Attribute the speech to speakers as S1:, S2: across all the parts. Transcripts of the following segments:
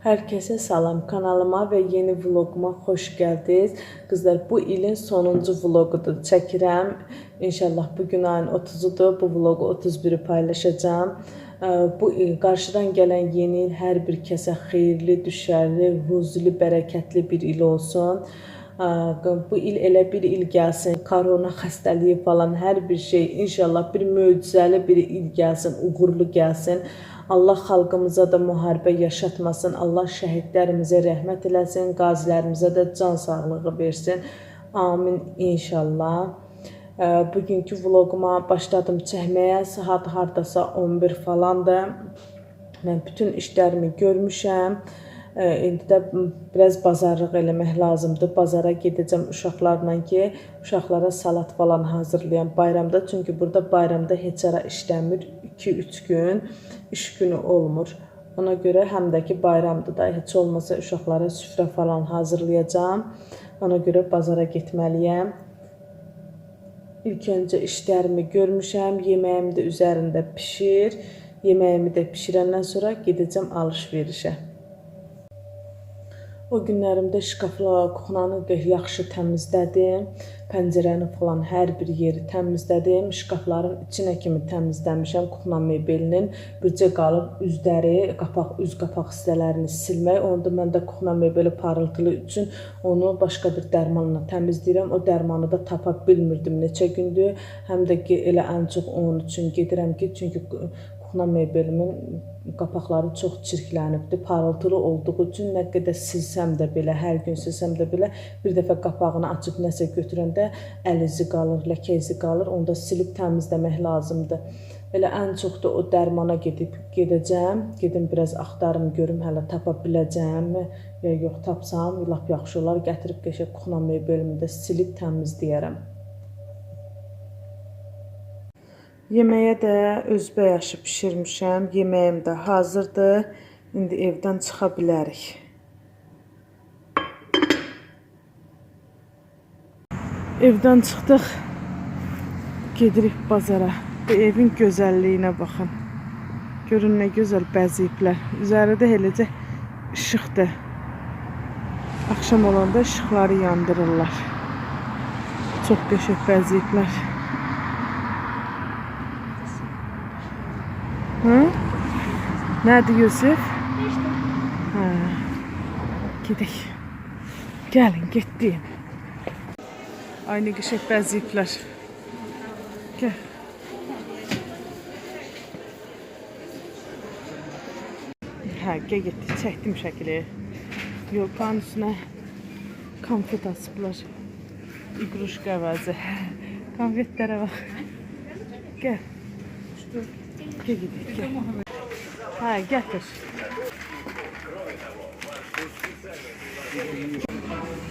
S1: Herkese salam kanalıma ve yeni vloguma hoş geldiniz. Kızlar bu ilin sonuncu vlogudur çəkirəm. İnşallah bugün ayın 30'udur. Bu vlogu 31'i paylaşacağım. Ee, Bu il qarşıdan gələn yeni il hər bir kəsə xeyirli, düşərli, huzurlu, bərəkətli bir il olsun. Bu il elə bir il gəlsin. Korona xəstəliyi falan hər bir şey inşallah bir möcüzəli bir il gəlsin, uğurlu gəlsin. Allah xalqımıza da müharibə yaşatmasın. Allah şəhidlərimizə rəhmət eləsin, qazilərimizə də can sağlığı versin. Amin inşallah. Ee, Bugünkü vloquma başladım çəkməyə. Saat hardasa 11 falandır. Mən bütün işlərimi görmüşəm. İndi də biraz bazarlıq eləmək lazımdır. Bazara gedəcəm uşaqlarla ki, uşaqlara salat falan hazırlayam bayramda. Çünki burada bayramda heç ara işləmir. 2-3 gün iş günü olmur. Ona görə həm də ki bayramdır da heç olmasa uşaqlara süfrə falan hazırlayacağam. Ona görə bazara getməliyəm. İlk öncə işlərimi görmüşəm, yeməyim də üzərində pişir. Yeməyimi də bişirəndən sonra gedəcəm alış-verişə. O günlərimdə şkafla, kuxnanı da yaxşı təmizlədim. Pəncərəni falan hər bir yeri təmizlədim. Şkafların içinə kimi təmizləmişəm kuxna mebelinin. Bircə qalıb üzləri, qapaq, üz qapaq hissələrini silmək. Onda mən də kuxna mebeli parıltılı üçün onu başqa bir dərmanla təmizləyirəm. O dərmanı da tapa bilmirdim neçə gündür. Həm də ki, elə ən çox onun üçün gedirəm ki, çünki kuxna mebelimin qapaqları çox çirklənibdi. Parıltılı olduğu üçün nə qədər silsəm də belə, hər gün silsəm də belə bir dəfə qapağını açıb nəsə götürəndə əl izi qalır, ləkə izi qalır. Onda silib təmizləmək lazımdır. Elə ən çox da o dərmana gedib gedəcəm. Gedim biraz axtarım görüm hələ tapa biləcəmmi? Ya yox tapsam lap yaxşı olar. Gətirib qəşəng kuxna mebelimdə silib təmizləyərəm. Yeməyə də özbəyaşı bişirmişəm. Yeməyim də hazırdır. İndi evdən çıxa bilərik. Evdən çıxdıq. Gedirik bazara. Bu evin gözəlliyinə baxın. Görün nə gözəl bəzəyiblər. Üzəri də eləcə işıqdır. Axşam olanda işıqları yandırırlar. Çox qəşəng bəzəyiblər. Nədir Yusuf? Hə. Gedək. Gəlin, getdik. Ay nə qəşəng bəzəyiblər. Gəl. Hə, gəl getdik. Çəkdim şəkili. Yolkanın üstünə konfet asıblar. İqruşka əvəzi. Konfetlərə bax. Gəl. Gəl gedək, gəl. Ha getir.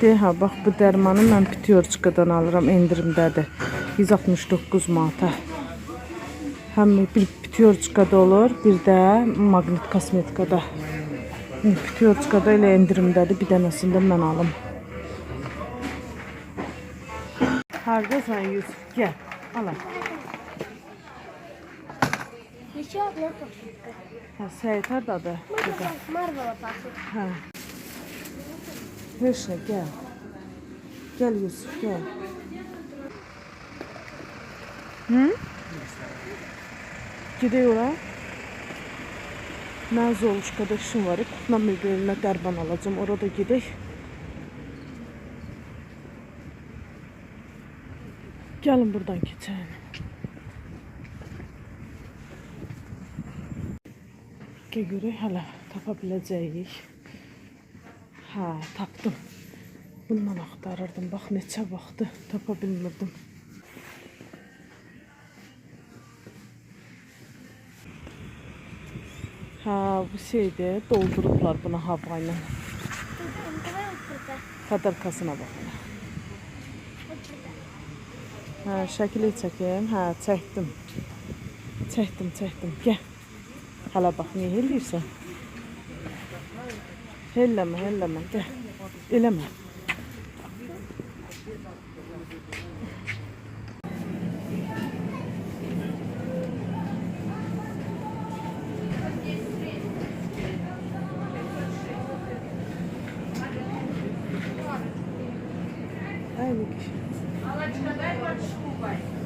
S1: De ha bax bu dərmanı mən Pitiorçkadan alıram endirimdədir. 169 manata. Həm bir Pitiorçkada olur, bir də Magnet kosmetikada. Pitiorçkada elə endirimdədir. Bir dənəsində mən alım. Hardasan Yusuf? Gəl.
S2: Al.
S1: Neçə abla? Seyitər dadı.
S2: Marvala baxır.
S1: Hə. Höşnə gəl. Gəl Yusuf, gəl. Hı? Gidiyor ha? Mən Zoluşkada işim var. Kutla mübirliyinə qərban alacağım. Orada gedək. Gəlin buradan keçək. şekle göre hala tapabileceğiz. Ha taptım. Bundan aktarırdım. Bak neçe vakti tapabilmirdim. Ha bu şeyde dolduruplar buna havayla.
S2: Kadarkasına bakın. Ha
S1: şekli çekeyim.
S2: Ha çektim.
S1: Çektim çektim. Gel. على بخني هلي سه هلا ما هلا ما ته إلى ما Ai, Nick. Ela.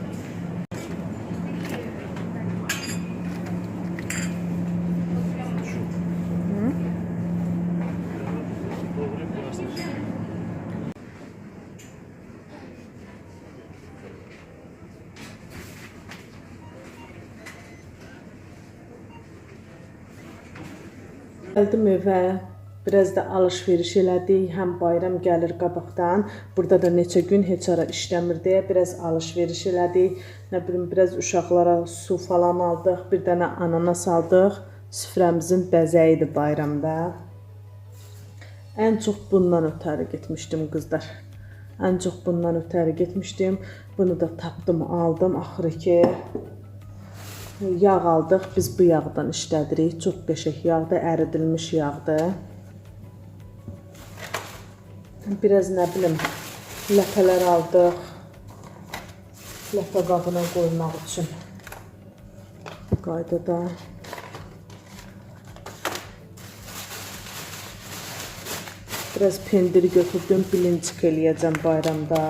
S1: Gəldim evə. Biraz da alış-veriş elədik. Həm bayram gəlir qabaqdan. Burada da neçə gün heç ara işləmir deyə biraz alış-veriş elədik. Nə bilim biraz uşaqlara su falan aldıq. Bir dənə ananas aldıq. Süfrəmizin bəzəyi idi bayramda. Ən çox bundan ötəri getmişdim qızlar. Ən çox bundan ötəri getmişdim. Bunu da tapdım, aldım. Axırı ki yağ aldıq. Biz bu yağdan işlədirik. Çox qəşəng yağdır, əridilmiş yağdır. Biraz nə bilim ləpələr aldıq. Ləpə qabına qoymaq üçün. Bu qaydada. Biraz pendir götürdüm, bilinçik eləyəcəm bayramda.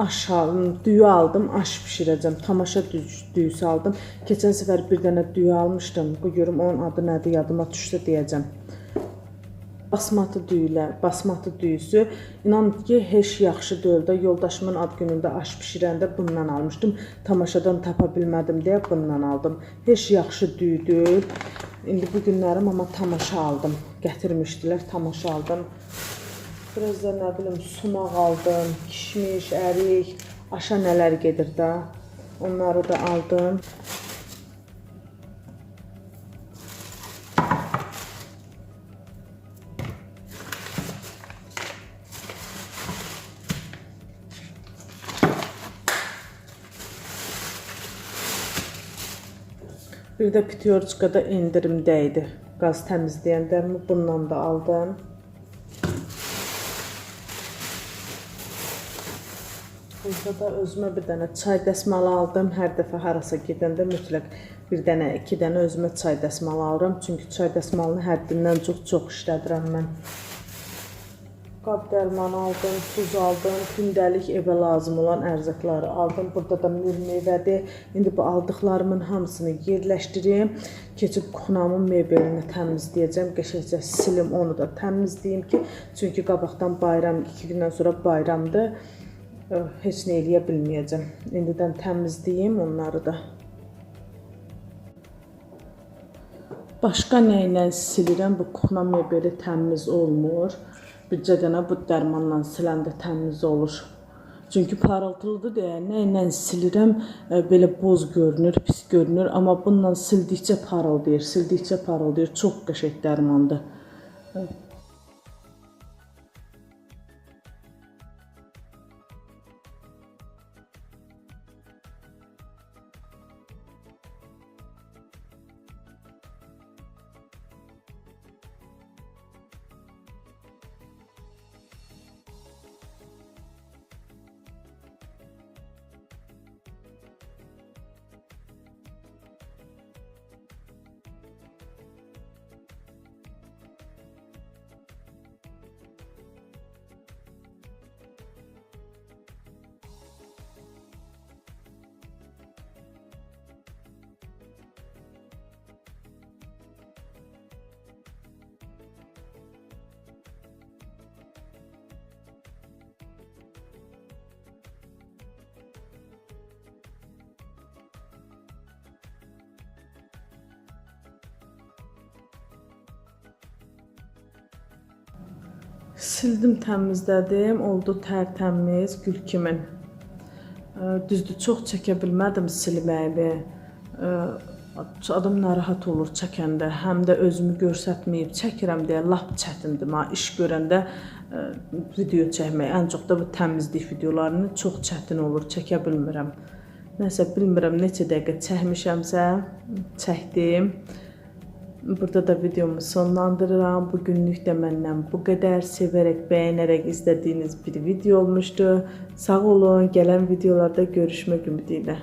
S1: Aş aldım, düyü aldım, aş bişirəcəm. Tamaşa düy- düyüsü aldım. Keçən səfər bir dənə düyü almışdım. Bu görüm onun adı nədir, yadıma düşsə deyəcəm. Basmatı düyülər, basmatı düyüsü. İnan ki, heç yaxşı deyil də. Yoldaşımın ad günündə aş bişirəndə bundan almışdım. Tamaşadan tapa bilmədim deyə bundan aldım. Heç yaxşı düyü deyil. İndi bu günlərim amma tamaşa aldım. Gətirmişdilər, tamaşa aldım. Biraz da nə bilim sumaq aldım, kişmiş, ərik, aşa nələr gedir də. Onları da aldım. Bir də Pitiorçkada endirimdə idi. Qaz təmizləyəndə bundan da aldım. Burada da özümə bir dənə çay dəsmalı aldım. Hər dəfə harasa gedəndə mütləq bir dənə, iki dənə özümə çay dəsmalı alıram. Çünki çay dəsmalını həddindən çox çox işlədirəm mən. Qab dərman aldım, tuz aldım, gündəlik evə lazım olan ərzaqları aldım. Burada da mür meyvədir. İndi bu aldıqlarımın hamısını yerləşdirim. Keçib kuxnamın mebelini təmizləyəcəm. Qəşəngcə silim, onu da təmizləyim ki, çünki qabaqdan bayram, 2 gündən sonra bayramdır. Ö, Heç nə eləyə bilməyəcəm. İndidən təmizləyim onları da. Başqa nə ilə silirəm? Bu kuxna mebeli təmiz olmur. Bircə dənə bu dərmanla siləndə təmiz olur. Çünki parıltılıdır deyə nə ilə silirəm e, belə boz görünür, pis görünür, amma bununla sildikcə parıldayır, sildikcə parıldayır. Çox qəşəng dərmandır. Sildim, təmizlədim, oldu tərtəmiz, gül kimi. Düzdür, çox çəkə bilmədim silməyimi. Adam narahat olur çəkəndə, həm də özümü göstərməyib çəkirəm deyə lap çətindir. Mən iş görəndə video çəkmək, ən çox da bu təmizlik videolarını çox çətin olur, çəkə bilmirəm. Nəsə bilmirəm neçə dəqiqə çəkmişəmsə, çəkdim. Burada da videomu sonlandırıram. Bugünlük də məndən bu qədər. Sevərək, bəyənərək izlədiyiniz bir video olmuşdu. Sağ olun. Gələn videolarda görüşmək ümidi ilə.